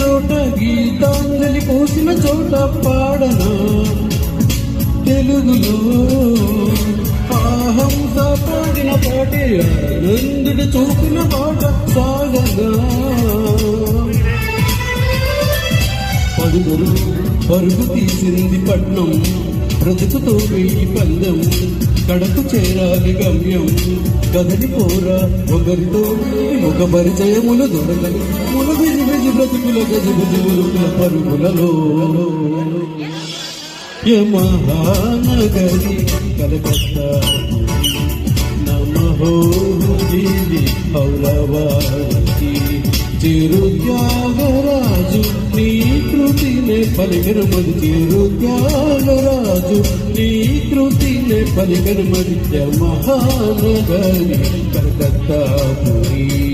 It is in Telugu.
చోట గీతాంజలి పోసిన చోట పాడనా? తెలుగులో ఆహంస పాడిన పాటే నందుడు చూపిన పాట సాగగా పరుగురు పరుగు తీసింది పట్నం బ్రతుకుతో వెయ్యి పందెం. కడకు చేరాలి గమ్యం. కదలి పోరా ఒకరితో ఒక పరిచయములు దొరకని ముల బిజి బిజి బ్రతుకుల గజి గజబుజుల పరుగులలో. యమహానగరి కలకత్తా నమహో ఢిల్లీ హౌరవాడి చిరుత్యాగరాజు నీ కృతినే పలికనమది చిరుత్యాగరాజు నీ కృతినే పలికనమది మహానగరి కలకత్తా పురి